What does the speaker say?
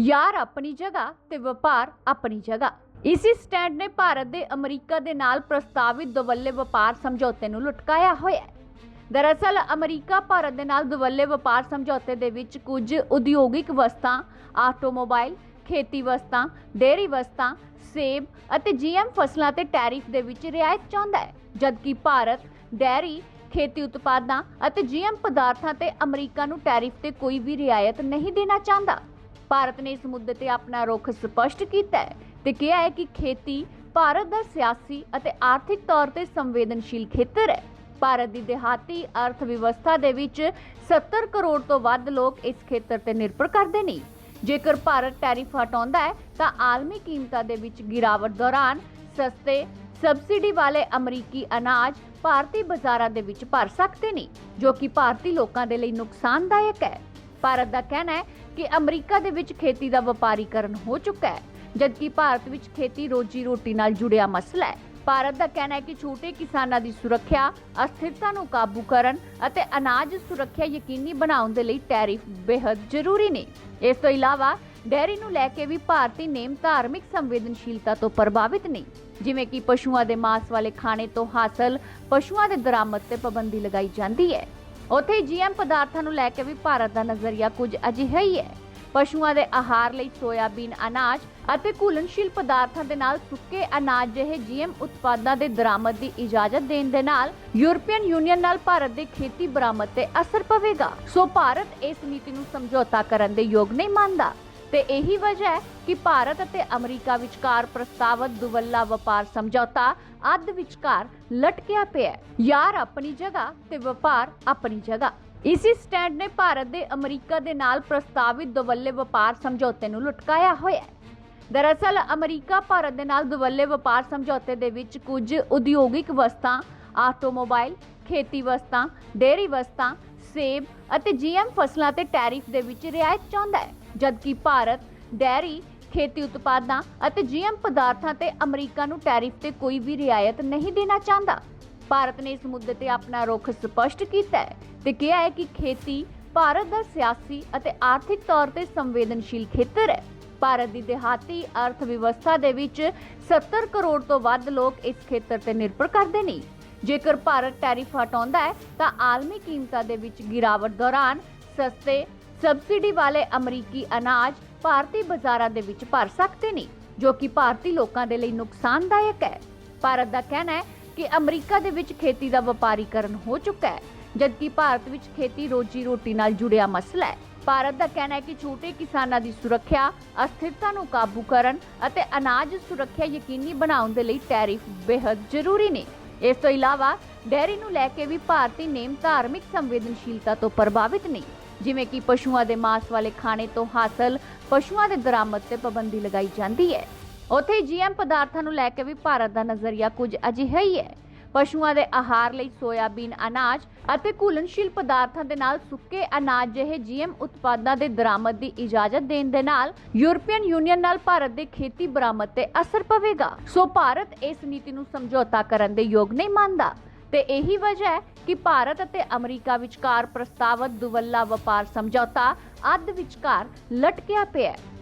ਯਾਰ ਆਪਣੀ ਜਗ੍ਹਾ ਤੇ ਵਪਾਰ ਆਪਣੀ ਜਗ੍ਹਾ। ਇਸੀ ਸਟੈਂਡ ਨੇ ਭਾਰਤ ਦੇ ਅਮਰੀਕਾ ਦੇ ਨਾਲ ਪ੍ਰਸਤਾਵਿਤ ਦਵੱਲੇ ਵਪਾਰ ਸਮਝੌਤੇ ਨੂੰ ਲਟਕਾਇਆ ਹੋਇਆ ਹੈ। ਦਰਅਸਲ, ਅਮਰੀਕਾ ਭਾਰਤ ਦੇ ਨਾਲ ਦਵੱਲੇ ਵਪਾਰ ਸਮਝੌਤੇ ਦੇ ਵਿੱਚ ਕੁਝ ਉਦਯੋਗਿਕ ਵਸਤਾਂ, ਆਟੋਮੋਬਾਈਲ, ਖੇਤੀ ਵਸਤਾਂ, ਡੇਅਰੀ ਵਸਤਾਂ, ਸੇਬ ਅਤੇ ਜੀਐਮ ਫਸਲਾਂ ਤੇ ਟੈਰਿਫ ਦੇ ਵਿੱਚ ਰਿਆਇਤ ਚਾਹੁੰਦਾ ਹੈ, ਜਦਕਿ ਭਾਰਤ ਡੇਅਰੀ, ਖੇਤੀ ਉਤਪਾਦਾਂ ਅਤੇ ਜੀਐਮ ਪਦਾਰਥਾਂ ਤੇ ਅਮਰੀਕਾ ਨੂੰ ਟੈਰਿਫ ਤੇ ਕੋਈ ਵੀ ਰਿਆਇਤ ਨਹੀਂ ਦੇਣਾ ਚਾਹੁੰਦਾ। ਭਾਰਤ ਨੇ ਇਸ ਮੁੱਦੇ ਤੇ ਆਪਣਾ ਰੁਖ ਸਪਸ਼ਟ ਕੀਤਾ ਹੈ ਤੇ ਕਿਹਾ ਹੈ ਕਿ ਖੇਤੀ ਭਾਰਤ ਦਾ ਸਿਆਸੀ ਅਤੇ ਆਰਥਿਕ ਤੌਰ ਤੇ ਸੰਵੇਦਨਸ਼ੀਲ ਖੇਤਰ ਹੈ। ਭਾਰਤ ਦੀ ਦਿਹਾਤੀ ਅਰਥ ਵਿਵਸਥਾ ਦੇ ਵਿੱਚ 70 ਕਰੋੜ ਤੋਂ ਵੱਧ ਲੋਕ ਇਸ ਖੇਤਰ ਤੇ ਨਿਰਭਰ ਕਰਦੇ ਨੇ। ਜੇਕਰ ਭਾਰਤ ਟੈਰਿਫ ਹਟਾਉਂਦਾ ਹੈ, ਤਾਂ ਆਲਮੀ ਕੀਮਤਾਂ ਦੇ ਵਿੱਚ ਗਿਰਾਵਟ ਦੌਰਾਨ ਸਸਤੇ ਸਬਸਿਡੀ ਵਾਲੇ ਅਮਰੀਕੀ ਅਨਾਜ ਭਾਰਤੀ ਬਾਜ਼ਾਰਾਂ ਦੇ ਵਿੱਚ ਭਰ ਸਕਦੇ ਨੇ, ਜੋ ਕਿ ਭਾਰਤੀ ਲੋਕਾਂ ਦੇ ਲਈ ਨੁਕਸਾਨਦਾਇਕ ਹੈ। ਭਾਰਤ ਦਾ ਕਹਿਣਾ ਹੈ ਕਿ ਅਮਰੀਕਾ ਦੇ ਵਿੱਚ ਖੇਤੀ ਦਾ ਵਪਾਰੀਕਰਨ ਹੋ ਚੁੱਕਾ ਹੈ, ਜਦਕਿ ਭਾਰਤ ਵਿੱਚ ਖੇਤੀ ਰੋਜੀ ਰੋਟੀ ਨਾਲ ਜੁੜਿਆ ਮਸਲਾ ਹੈ। ਭਾਰਤ ਦਾ ਕਹਿਣਾ ਹੈ ਕਿ ਛੋਟੇ ਕਿਸਾਨਾਂ ਦੀ ਸੁਰੱਖਿਆ, ਅਸਥਿਰਤਾ ਨੂੰ ਕਾਬੂ ਕਰਨ ਅਤੇ ਅਨਾਜ ਸੁਰੱਖਿਆ ਯਕੀਨੀ ਬਣਾਉਣ ਦੇ ਲਈ ਟੈਰਿਫ ਬੇहद ਜ਼ਰੂਰੀ ਨੇ। ਇਸ ਤੋਂ ਇਲਾਵਾ ਡੈਰੀ ਨੂੰ ਲੈ ਕੇ ਵੀ ਭਾਰਤੀ ਨੇਮ ਧਾਰਮਿਕ ਸੰਵੇਦਨਸ਼ੀਲਤਾ ਤੋਂ ਪ੍ਰਭਾਵਿਤ ਨਹੀਂ ਜਿਵੇਂ ਕਿ ਪਸ਼ੂਆਂ ਦੇ ਮਾਸ ਵਾਲੇ ਖਾਣੇ ਤੋਂ ਹਾਸਲ ਪਸ਼ੂਆਂ ਦੇ ਦਰਾਮਦ ਤੇ ਪਾਬੰਦੀ ਲਗਾਈ ਜਾਂਦੀ ਹੈ। ਉੱਥੇ ਜੀਐਮ ਪਦਾਰਥਾਂ ਨੂੰ ਲੈ ਕੇ ਵੀ ਭਾਰਤ ਦਾ ਨਜ਼ਰੀਆ ਕੁਝ ਅਜਿਹਾ ਹੀ ਹੈ। ਪਸ਼ੂਆਂ ਦੇ ਆਹਾਰ ਲਈ ਸੋਇਆਬੀਨ ਅਨਾਜ ਅਤੇ ਘੁਲਣਸ਼ੀਲ ਪਦਾਰਥਾਂ ਦੇ ਨਾਲ ਸੁੱਕੇ ਅਨਾਜ ਜਿਹੇ ਜੀਐਮ ਉਤਪਾਦਾਂ ਦੇ ਦਰਾਮਦ ਦੀ ਇਜਾਜ਼ਤ ਦੇਣ ਦੇ ਨਾਲ ਯੂਰਪੀਅਨ ਯੂਨੀਅਨ ਨਾਲ ਭਾਰਤ ਦੇ ਖੇਤੀ ਬਰਾਮਦ ਤੇ ਅਸਰ ਪਵੇਗਾ। ਸੋ ਭਾਰਤ ਇਸ ਨੀਤੀ ਨੂੰ ਸਮਝੌਤਾ ਕਰਨ ਦੇ ਯੋਗ ਨਹੀਂ ਮੰਨਦਾ। ਤੇ ਇਹੀ ਵਜ੍ਹਾ ਹੈ ਕਿ ਭਾਰਤ ਅਤੇ ਅਮਰੀਕਾ ਵਿਚਕਾਰ ਪ੍ਰਸਤਾਵਤ ਦੁਵੱਲਾ ਵਪਾਰ ਸਮਝੌਤਾ ਅੱਧ ਵਿਚਕਾਰ ਲਟਕਿਆ ਪਿਆ ਹੈ। ਯਾਰ ਆਪਣੀ ਜਗ੍ਹਾ ਤੇ ਵਪਾਰ ਆਪਣੀ ਜਗ੍ਹਾ। ਇਸੀ ਸਟੈਂਡ ਨੇ ਭਾਰਤ ਦੇ ਅਮਰੀਕਾ ਦੇ ਨਾਲ ਪ੍ਰਸਤਾਵਿਤ ਦੁਵੱਲੇ ਵਪਾਰ ਸਮਝੌਤੇ ਨੂੰ ਲਟਕਾਇਆ ਹੋਇਆ ਹੈ। ਦਰਅਸਲ, ਅਮਰੀਕਾ ਭਾਰਤ ਦੇ ਨਾਲ ਦੁਵੱਲੇ ਵਪਾਰ ਸਮਝੌਤੇ ਦੇ ਵਿੱਚ ਕੁਝ ਉਦਯੋਗਿਕ ਵਸਤਾਂ, ਆਟੋਮੋਬਾਈਲ, ਖੇਤੀ ਵਸਤਾਂ, ਡੇਅਰੀ ਵਸਤਾਂ ਸੇਬ ਅਤੇ ਜੀਐਮ ਫਸਲਾਂ ਤੇ ਟੈਰਿਫ ਦੇ ਵਿੱਚ ਰਿਆਇਤ ਚਾਹੁੰਦਾ ਹੈ, ਜਦਕਿ ਭਾਰਤ ਡੈਰੀ, ਖੇਤੀ ਉਤਪਾਦਾਂ ਅਤੇ ਜੀਐਮ ਪਦਾਰਥਾਂ ਤੇ ਅਮਰੀਕਾ ਨੂੰ ਟੈਰਿਫ ਤੇ ਕੋਈ ਵੀ ਰਿਆਇਤ ਨਹੀਂ ਦੇਣਾ ਚਾਹੁੰਦਾ। ਭਾਰਤ ਨੇ ਇਸ ਮੁੱਦੇ ਤੇ ਆਪਣਾ ਰੁਖ ਸਪਸ਼ਟ ਕੀਤਾ ਹੈ ਤੇ ਕਿਹਾ ਹੈ ਕਿ ਖੇਤੀ ਭਾਰਤ ਦਾ ਸਿਆਸੀ ਅਤੇ ਆਰਥਿਕ ਤੌਰ ਤੇ ਸੰਵੇਦਨਸ਼ੀਲ ਖੇਤਰ ਹੈ। ਭਾਰਤ ਦੀ ਦਿਹਾਤੀ ਅਰਥ ਵਿਵਸਥਾ ਦੇ ਵਿੱਚ 70 ਕਰੋੜ ਤੋਂ ਵੱਧ ਲੋਕ ਇਸ ਖੇਤਰ ਤੇ ਨਿਰਭਰ ਕਰਦੇ ਨੇ। ਜੇਕਰ ਭਾਰਤ ਟੈਰਿਫ ਹਟਾਉਂਦਾ ਹੈ, ਤਾਂ ਆਲਮੀ ਕੀਮਤਾਂ ਦੇ ਵਿੱਚ ਗਿਰਾਵਟ ਦੌਰਾਨ ਸਸਤੇ ਸਬਸਿਡੀ ਵਾਲੇ ਅਮਰੀਕੀ ਅਨਾਜ ਭਾਰਤੀ ਬਾਜ਼ਾਰਾਂ ਦੇ ਵਿੱਚ ਭਰ ਸਕਦੇ ਨੇ, ਜੋ ਕਿ ਭਾਰਤੀ ਲੋਕਾਂ ਦੇ ਲਈ ਨੁਕਸਾਨਦਾਇਕ ਹੈ। ਭਾਰਤ ਦਾ ਕਹਿਣਾ ਹੈ ਕਿ ਅਮਰੀਕਾ ਦੇ ਵਿੱਚ ਖੇਤੀ ਦਾ ਵਪਾਰੀਕਰਨ ਹੋ ਚੁੱਕਾ ਹੈ, ਜਦਕਿ ਭਾਰਤ ਵਿੱਚ ਖੇਤੀ ਰੋਜੀ ਰੋਟੀ ਨਾਲ ਜੁੜਿਆ ਮਸਲਾ ਹੈ। ਭਾਰਤ ਦਾ ਕਹਿਣਾ ਹੈ ਕਿ ਛੋਟੇ ਕਿਸਾਨਾਂ ਦੀ ਸੁਰੱਖਿਆ, ਅਸਥਿਰਤਾ ਨੂੰ ਕਾਬੂ ਕਰਨ ਅਤੇ ਅਨਾਜ ਸੁਰੱਖਿਆ ਯਕੀਨੀ ਬਣਾਉਣ ਦੇ ਲਈ ਟੈਰਿਫ ਬੇहद ਜ਼ਰੂਰੀ ਨੇ। ਇਸ ਤੋਂ ਇਲਾਵਾ ਡੈਰੀ ਨੂੰ ਲੈ ਕੇ ਵੀ ਭਾਰਤੀ ਨੇਮ ਧਾਰਮਿਕ ਸੰਵੇਦਨਸ਼ੀਲਤਾ ਤੋਂ ਪ੍ਰਭਾਵਿਤ ਨਹੀਂ, ਜਿਵੇਂ ਕਿ ਪਸ਼ੂਆਂ ਦੇ ਮਾਸ ਵਾਲੇ ਖਾਣੇ ਤੋਂ ਹਾਸਲ ਪਸ਼ੂਆਂ ਦੇ ਦਰਾਮਦ ਤੇ ਪਾਬੰਦੀ ਲਗਾਈ ਜਾਂਦੀ ਹੈ। ਉੱਥੇ ਜੀਐਮ ਪਦਾਰਥਾਂ ਨੂੰ ਲੈ ਕੇ ਵੀ ਭਾਰਤ ਦਾ ਨਜ਼ਰੀਆ ਕੁਝ ਅਜਿਹਾ ਹੀ ਹੈ। ਪਸ਼ੂਆਂ ਦੇ ਆਹਾਰ ਲਈ ਸੋਇਆਬੀਨ, ਅਨਾਜ ਅਤੇ ਘੁਲਣਸ਼ੀਲ ਪਦਾਰਥਾਂ ਦੇ ਨਾਲ ਸੁੱਕੇ ਅਨਾਜ ਜਿਹੇ ਜੀਐਮ ਉਤਪਾਦਾਂ ਦੇ ਦਰਾਮਦ ਦੀ ਇਜਾਜ਼ਤ ਦੇਣ ਦੇ ਨਾਲ ਯੂਰਪੀਅਨ ਯੂਨੀਅਨ ਨਾਲ ਭਾਰਤ ਦੇ ਖੇਤੀ ਬਰਾਮਦ ਤੇ ਅਸਰ ਪਵੇਗਾ। ਸੋ ਭਾਰਤ ਇਸ ਨੀਤੀ ਨੂੰ ਸਮਝੌਤਾ ਕਰਨ ਦੇ ਯੋਗ ਨਹੀਂ ਮੰਨਦਾ ਤੇ ਇਹੀ ਵਜ੍ਹਾ ਹੈ ਕਿ ਭਾਰਤ ਅਤੇ ਅਮਰੀਕਾ ਵਿਚਕਾਰ ਪ੍ਰਸਤਾਵਤ ਦੁਵੱਲਾ ਵਪਾਰ ਸਮਝੌਤਾ ਅੱਧ ਵਿਚਕਾਰ ਲਟਕਿਆ ਪਿਆ ਹੈ।